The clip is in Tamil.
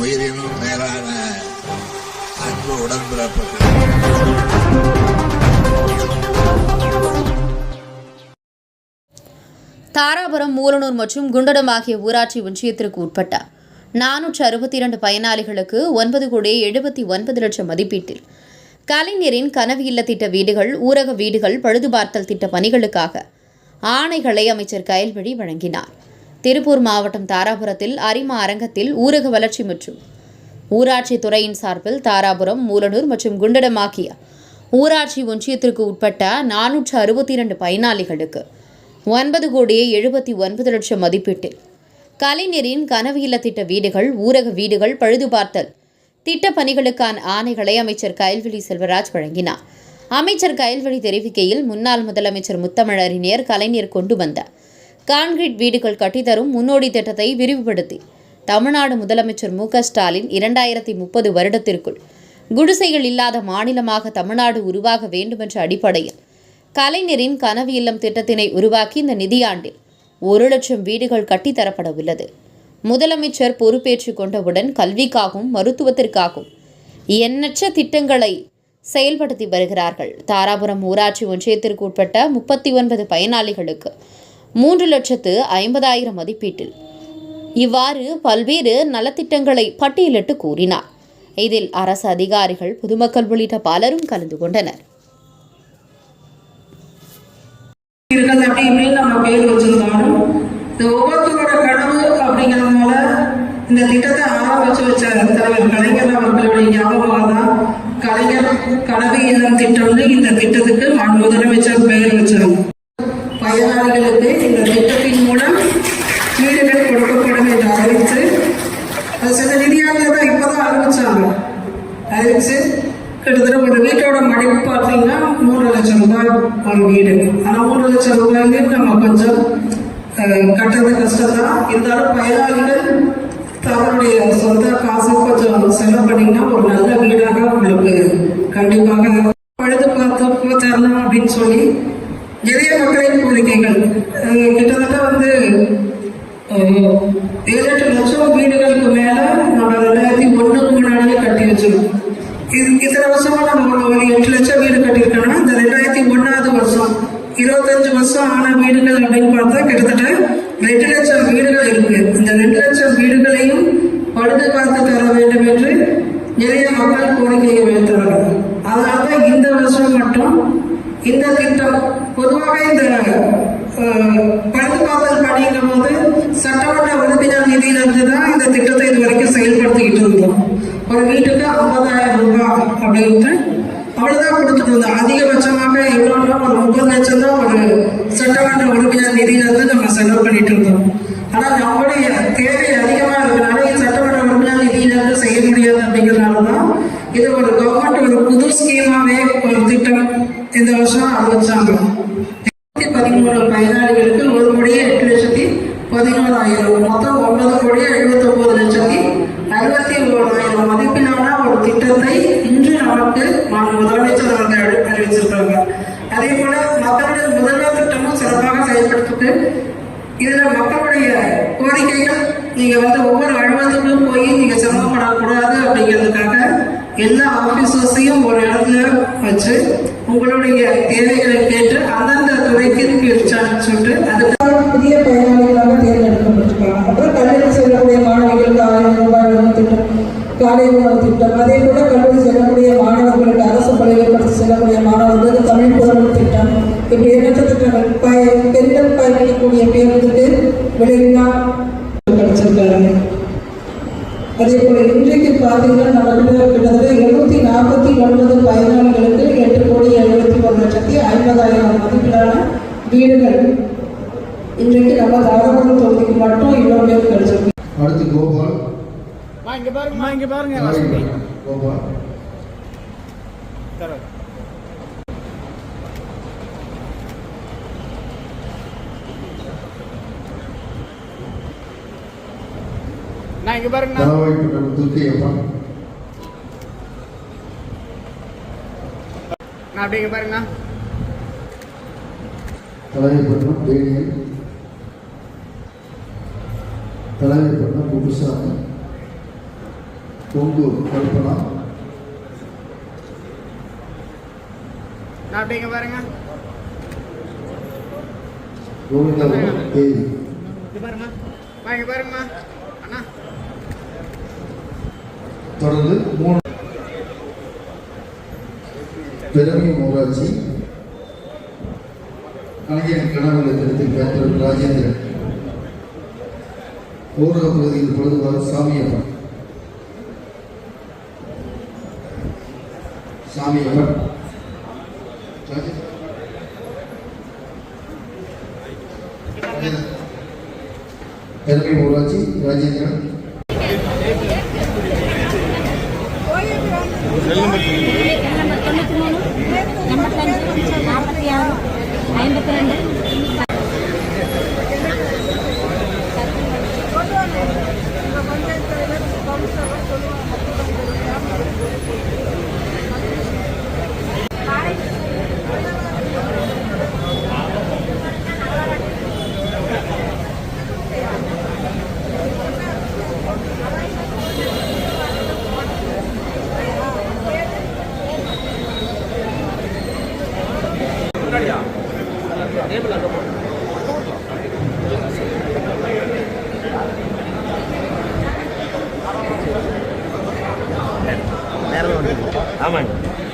உயிரினும் மேலான அன்பு உடன்பிறப்புகள். தாராபுரம் மூலனூர் மற்றும் குண்டடம் ஆகிய ஊராட்சி ஒன்றியத்திற்கு உட்பட்ட நானூற்று அறுபத்தி இரண்டு பயனாளிகளுக்கு ஒன்பது கோடி எழுபத்தி ஒன்பது லட்சம் மதிப்பீட்டில் கலைஞரின் கனவு இல்ல திட்ட வீடுகள் ஊரக வீடுகள் பழுதுபார்த்தல் திட்ட பணிகளுக்காக ஆணைகளை அமைச்சர் கயல்விழி வழங்கினார். திருப்பூர் மாவட்டம் தாராபுரத்தில் அரிமா அரங்கத்தில் ஊரக வளர்ச்சி மற்றும் ஊராட்சி துறையின் சார்பில் தாராபுரம் மூலனூர் மற்றும் குண்டடம் ஆகிய ஊராட்சி ஒன்றியத்திற்கு உட்பட்ட நானூற்று அறுபத்தி இரண்டு பயனாளிகளுக்கு ஒன்பது கோடியே எழுபத்தி ஒன்பது லட்சம் மதிப்பீட்டில். கலைஞரின் கனவு இல்ல திட்ட வீடுகள் ஊரக வீடுகள் பழுதுபார்த்தல் திட்டப் பணிகளுக்கான ஆணைகளை அமைச்சர் கயல்விழி செல்வராஜ் வழங்கினார். அமைச்சர் கயல்விழி தெரிவிக்கையில் முன்னாள் முதலமைச்சர் முத்தமிழறிஞர் கலைஞர் கொண்டு வந்த கான்கிரீட் வீடுகள் கட்டித்தரும் முன்னோடி திட்டத்தை விரிவுபடுத்தி தமிழ்நாடு முதலமைச்சர் மு ஸ்டாலின் இரண்டாயிரத்தி முப்பது வருடத்திற்குள் குடிசைகள் இல்லாத மாநிலமாக தமிழ்நாடு உருவாக வேண்டுமென்ற அடிப்படையில் கலைஞரின் கனவு இல்லம் திட்டத்தினை உருவாக்கி இந்த நிதியாண்டில் ஒரு லட்சம் வீடுகள் கட்டித்தரப்பட உள்ளது முதலமைச்சர் பொறுப்பேற்றுக் கொண்டவுடன் கல்விக்காகவும் மருத்துவத்திற்காகவும் எண்ணற்ற திட்டங்களை செயல்படுத்தி வருகிறார்கள். தாராபுரம் ஊராட்சி ஒன்றியத்திற்கு உட்பட்ட முப்பத்தி ஒன்பது பயனாளிகளுக்கு மூன்று லட்சத்து ஐம்பதாயிரம் மதிப்பீட்டில். இவ்வாறு பல்வேறு நலத்திட்டங்களை பட்டியலிட்டு கூறினார். இதில் அரசு அதிகாரிகள் பொதுமக்கள் உள்ளிட்ட பலரும் கலந்து கொண்டனர். இருக்கிறது அப்படி இப்படின்னு நம்ம பேர் வச்சிருந்தாலும் இந்த ஒவ்வொருத்தரோட கனவு அப்படிங்கிறதுனால இந்த திட்டத்தை ஆரம்பிச்சு வச்ச தலைவர் கலைஞர் அவர்களுடைய ஞாபகமாக தான் கலைஞர் கனவு இல்லம் திட்டம்னு இந்த திட்டத்துக்கு மாண்பு முதலமைச்சர் பெயர் வச்சிருந்தோம் பயனாளிகளுக்கு இந்த திட்டத்தின் மூலம் வீடுகள் கொடுக்கப்படும் என்று அறிவித்து அது சில நிதியாக தான் இப்போதான் ஆரம்பித்தாங்க அறிவிச்சு கிட்டத்தட்ட ஒரு வீட்டோட மடிப்பு பார்த்தீங்கன்னா மூன்று லட்சம் ரூபாய் ஒரு வீடு. ஆனால் மூன்று லட்சம் ரூபாயிலையும் நம்ம கொஞ்சம் கட்டுறது கஷ்டம் தான் இருந்தாலும் பயனாளிகள் தங்களுடைய சொந்த காசு கொஞ்சம் செலவு பண்ணீங்கன்னா ஒரு நல்ல வீடாக உங்களுக்கு கண்டிப்பாக பழுது பார்த்து தரணும் அப்படின்னு சொல்லி நிறைய மக்களின் கோரிக்கைகள் கிட்டத்தட்ட வந்து ஏழு எட்டு லட்சம் வீடுகளுக்கு மேல நம்ம ரெண்டாயிரத்தி ஒண்ணுக்கு முன்னாடியே கட்டி வச்சிருக்கோம். இது இத்தனை வருஷமா நம்ம ஒரு எட்டு லட்சம் வீடு கட்டியிருக்கோம்னா இந்த ரெண்டாயிரத்தி ஒன்னாவது வருஷம் இருபத்தஞ்சு வருஷம் ஆன வீடுகள் அப்படின்னு பார்த்தா கிட்டத்தட்ட ரெண்டு லட்சம் வீடுகள் இருக்கு. இந்த ரெண்டு லட்சம் வீடுகளையும் படுத்து பார்த்து தர வேண்டும் என்று நிறைய மக்கள் கோரிக்கையை வைத்தார்கள் அதனாலதான் இந்த வருஷம் மட்டும் இந்த திட்டம் பொதுவாக இந்த அஹ், பணிங்கும் போது சட்டமன்ற உறுப்பினர் நிதியிலிருந்து தான் இந்த திட்டத்தை இது வரைக்கும் செயல்படுத்திக்கிட்டு இருந்தோம் ஒரு வீட்டுக்கு ஐம்பதாயிரம் ரூபாய் அப்படின்ட்டு அவ்வளவுதான் கொடுத்துட்டு இருந்தோம். அதிகபட்சமாக எவ்வளோன்னா ஒரு முப்பது லட்சம் தான் ஒரு சட்டமன்ற உறுப்பினர் நிதியிலிருந்து நம்ம செலவு பண்ணிட்டு இருந்தோம் ஆனா நம்மளுடைய தேவை அதிகமா இருக்கிறனால இது சட்டமன்ற உறுப்பினர் நிதியிலிருந்து செய்ய முடியாது அப்படிங்கிறதுனால தான் இது ஒரு கவர்மெண்ட் ஒரு புது ஸ்கீமாவே ஒரு திட்டம் இந்த வருஷம் பதிமூணு பயனாளிகளுக்கு ஒரு கோடியே எட்டு லட்சத்தி பதினோராயிரம். மொத்தம் ஒன்பது கோடியே எழுபத்தி ஒன்பது லட்சத்தி அறுபத்தி ஓராயிரம். மதிப்பிலான ஒரு திட்டத்தை இன்று நமக்கு முதலமைச்சர் அவர்கள் அறிவிச்சிருக்காங்க. அதே போல மக்களுடைய முதல்வர் திட்டமும் சிறப்பாக செயல்படுத்திட்டு இதுல மக்களுடைய கோரிக்கைகள் நீங்க வந்து ஒவ்வொரு அலுவலகத்துக்கும் போய் நீங்க சிரமப்படக்கூடாது அப்படிங்கிறதுக்காக எல்லா ஆபீசர்ஸையும் ஒரு இடத்துல வச்சு உங்களுடைய தேவைகளை கேட்டு அந்தந்த துறைக்கு பிரிச்சு அனுப்பிச்சுட்டு அதுக்கு புதிய பயனாளிகளாக தேர்ந்தெடுக்கப்பட்டிருக்காங்க. அப்புறம் கல்லூரி செல்லக்கூடிய மாணவிகளுக்கு ஆயிரம் ரூபாய் உணவு திட்டம் காலை உணவு திட்டம் அதே போல கல்லூரி செல்லக்கூடிய மாணவர்களுக்கு அரசு பள்ளிகள் படித்து செல்லக்கூடிய மாணவர்களுக்கு தமிழ் புதல்வர் திட்டம் இப்படி எண்ணற்ற திட்டங்கள் பெண்கள் பயணிக்கக்கூடிய பேருந்துக்கு விலையில்லா அதே போல இன்றைக்கு பார்த்தீங்கன்னா நம்ம கிட்ட கிட்டத்தட்ட எழுநூத்தி நாற்பத்தி ஒன்பது பயனாளிகளுக்கு எட்டு கோடி எழுபத்தி ஒரு லட்சத்தி ஐம்பதாயிரம் மதிப்பிலான வீடுகள் இன்றைக்கு நம்ம தாராபுரம் தொகுதிக்கு மட்டும் இவ்வளவு பேர் கிடைச்சிருக்கு. அடுத்து கோபால். இங்க பாருங்க இங்க பாருங்க. கோபால். நான் இங்க பாருங்க நான் அப்படியே இங்க பாருங்க தலைமைப்பட்டினம் டேனியல் தலைமைப்பட்டினம் குப்புசாமி கொங்கூர் கல்பனா நான் அப்படிங்க பாருங்க கோவிந்தபுரம் இங்க பாருங்க பாருங்கம்மா தொடர்ந்து மூணு பெருமை ஊராட்சி கலைஞர் கனவு திருத்தி பேத்தர் ராஜேந்திரன். ஊரக பகுதியில் பொழுதுவார் சாமியப்பன் சாமியப்பன் பெருமை ஊராட்சி ராஜேந்திரன். என் உயிரினும்